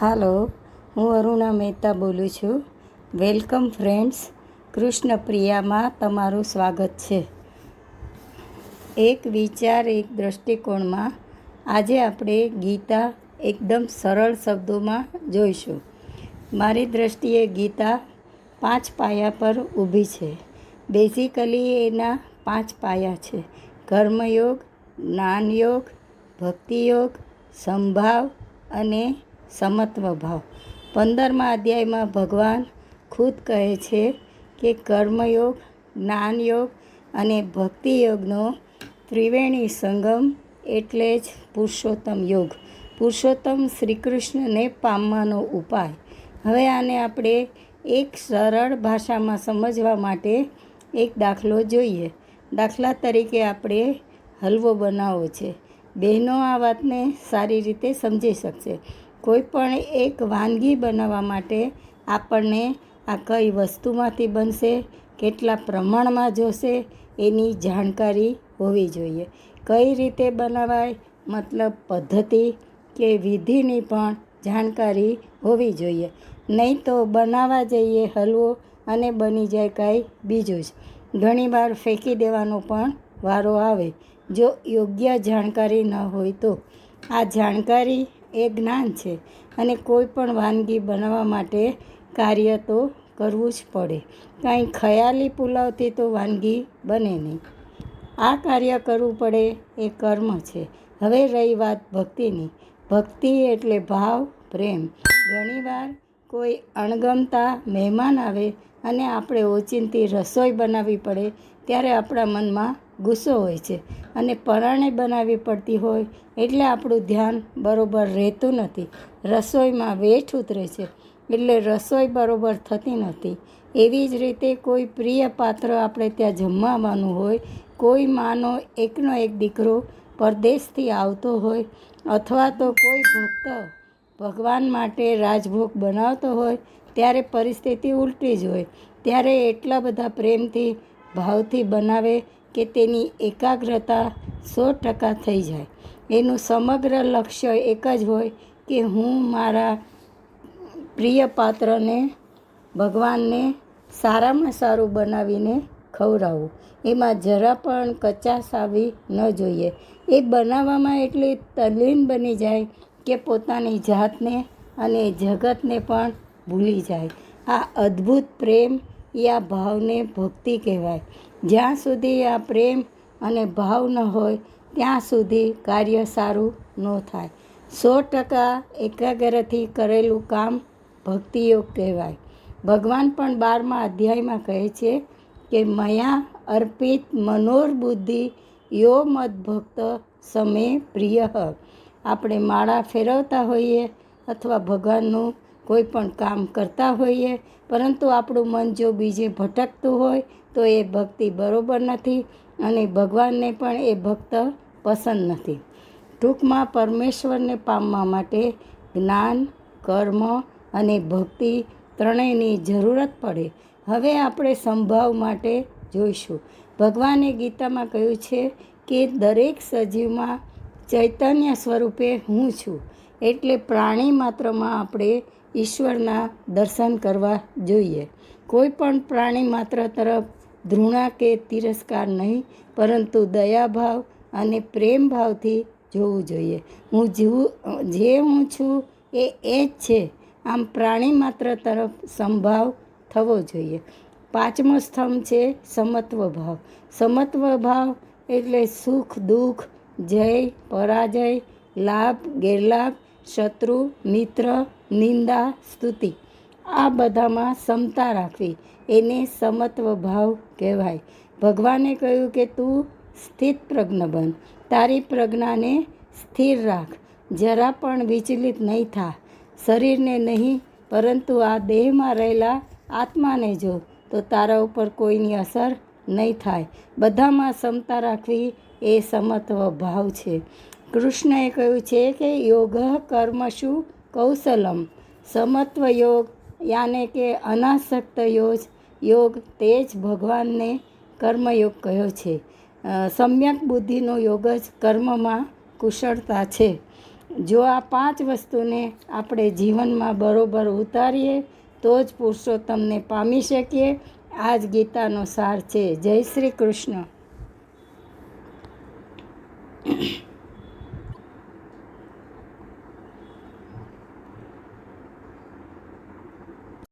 હાલો, હું અરુણા મહેતા બોલું છું. વેલકમ ફ્રેન્ડ્સ કૃષ્ણ પ્રિયામાં તમારું સ્વાગત છે. એક વિચાર એક દૃષ્ટિકોણમાં આજે આપણે ગીતા એકદમ સરળ શબ્દોમાં જોઈશું. મારી દૃષ્ટિએ ગીતા પાંચ પાયા પર ઊભી છે. બેઝિકલી એના પાંચ પાયા છે. કર્મયોગ, જ્ઞાનયોગ, ભક્તિયોગ, સંભાવ અને સમત્વ ભાવ પંદરમા અધ્યાયમાં ભગવાન ખુદ કહે છે કે કર્મયોગ, જ્ઞાનયોગ અને ભક્તિયોગનો ત્રિવેણી સંગમ એટલે જ પુરુષોત્તમ યોગ. પુરુષોત્તમ શ્રી કૃષ્ણને પામવાનો ઉપાય. હવે આને આપણે એક સરળ ભાષામાં સમજવા માટે એક દાખલો જોઈએ. દાખલા તરીકે આપણે હલવો બનાવવો છે. બહેનો આ વાતને સારી રીતે સમજી શકશે. કોઈ પણ એક વાનગી બનાવવા માટે આપણને આ કઈ વસ્તુમાંથી બનશે, કેટલા પ્રમાણમાં જોશે, એની જાણકારી હોવી જોઈએ. કઈ રીતે બનાવાય, મતલબ પદ્ધતિ કે વિધિની પણ જાણકારી હોવી જોઈએ. નહીં તો બનાવવા જઈએ હલવો અને બની જાય કાંઈ બીજું જ. ઘણીવાર ફેંકી દેવાનો પણ વારો આવે. જો યોગ્ય જાણકારી ન હોય તો. આ જાણકારી એ જ્ઞાન છે અને કોઈ પણ વાનગી બનાવવા માટે કાર્ય તો કરવું જ પડે. કાંઈ ખયાલી પુલાવથી તો વાનગી બને નહીં. આ કાર્ય કરવું પડે એ કર્મ છે. હવે રહી વાત ભક્તિની. ભક્તિ એટલે ભાવ, પ્રેમ. ઘણીવાર કોઈ અણગમતા મહેમાન આવે અને આપણે ઓચિંતી રસોઈ બનાવવી પડે, ત્યારે આપણા મનમાં ગુસ્સો હોય છે અને પરાણે બનાવવી પડતી હોય એટલે આપણું ધ્યાન બરોબર રહેતું નથી. રસોઈમાં વેઠ ઉતરે છે એટલે રસોઈ બરોબર થતી નથી. એવી જ રીતે કોઈ પ્રિય પાત્ર આપણે ત્યાં જમવાનું હોય, કોઈ માનો એકનો એક દીકરો પરદેશથી આવતો હોય અથવા તો કોઈ ભક્ત ભગવાન માટે રાજભોગ બનાવતો હોય, ત્યારે પરિસ્થિતિ ઉલટી જ હોય. ત્યારે એટલા બધા પ્રેમથી, ભાવથી બનાવે કે તેની એકાગ્રતા સો ટકા થઈ જાય. એનું સમગ્ર લક્ષ્ય એક જ હોય કે હું મારા પ્રિય પાત્રને, ભગવાનને સારામાં સારું બનાવીને ખવડાવું. એમાં જરા પણ કચાશ આવી ન જોઈએ. એ બનાવવામાં એટલી તલ્લીન બની જાય કે પોતાની જાતને અને જગતને પણ ભૂલી જાય. આ અદ્ભુત પ્રેમ આ ભાવને ભક્તિ કહેવાય. જ્યાં સુધી આ પ્રેમ અને ભાવ ન હોય, ત્યાં સુધી કાર્ય સારું ન થાય. સો ટકા એકાગ્રથી કરેલું કામ ભક્તિયોગ કહેવાય. ભગવાન પણ બારમા અધ્યાયમાં કહે છે કે, મયા અર્પિત મનોરબુદ્ધિ યો મદ ભક્ત સમે પ્રિય. આપણે માળા ફેરવતા હોઈએ અથવા ભગવાનનું કોઈ પણ કામ કરતા હોઈએ, પરંતુ આપણું મન જો બીજે ભટકતું હોય, તો એ ભક્તિ બરોબર નથી અને ભગવાનને પણ એ ભક્ત પસંદ નથી. ટૂંકમાં પરમેશ્વરને પામવા માટે જ્ઞાન, કર્મ અને ભક્તિ ત્રણેયની જરૂરત પડે. હવે આપણે સંભાવ માટે જોઈશું. ભગવાને ગીતામાં કહ્યું છે કે દરેક સજીવમાં ચૈતન્ય સ્વરૂપે હું છું. એટલે પ્રાણી માત્રમાં આપણે ઈશ્વરના દર્શન કરવા જોઈએ. કોઈ પણ પ્રાણી માત્ર તરફ ધૃણા કે તિરસ્કાર નહીં, પરંતુ દયાભાવ અને પ્રેમ ભાવથી જોવું જોઈએ. હું જીવું, જે હું છું એ એ જ છે. આમ પ્રાણી માત્ર તરફ સંભાવ થવો જોઈએ. પાંચમો સ્તંભ છે સમત્વ ભાવ. સમત્વ ભાવ એટલે સુખ, દુઃખ, જય, પરાજય, લાભ, ગેરલાભ શત્રુ, મિત્ર, નિંદા, સ્તુતિ. આ બધામાં સમતા રાખવી. એને સમત્વ ભાવ કહેવાય. ભગવાને કહ્યું કે તું સ્થિત પ્રજ્ઞ બન. તારી પ્રજ્ઞાને સ્થિર રાખ. જરા પણ વિચલિત નહીં થા. શરીરને નહીં, પરંતુ આ દેહમાં રહેલા આત્માને જો, તો તારા ઉપર કોઈની અસર નહીં થાય. બધામાં ક્ષમતા રાખવી એ સમત્વ ભાવ છે. કૃષ્ણએ કહ્યું છે કે યોગ કર્મશુ કૌશલમ. સમત્વ યોગ યાને કે અનાસક્ત યોગ યોગ તે જ ભગવાનને કર્મયોગ કહ્યો છે. સમ્યક બુદ્ધિનો યોગ જ કર્મમાં કુશળતા છે. જો આ પાંચ વસ્તુને આપણે જીવનમાં બરોબર ઉતારીએ, તો જ પુરુષોત્તમને પામી શકીએ. આ જ ગીતાનો સાર છે. જય શ્રી કૃષ્ણ.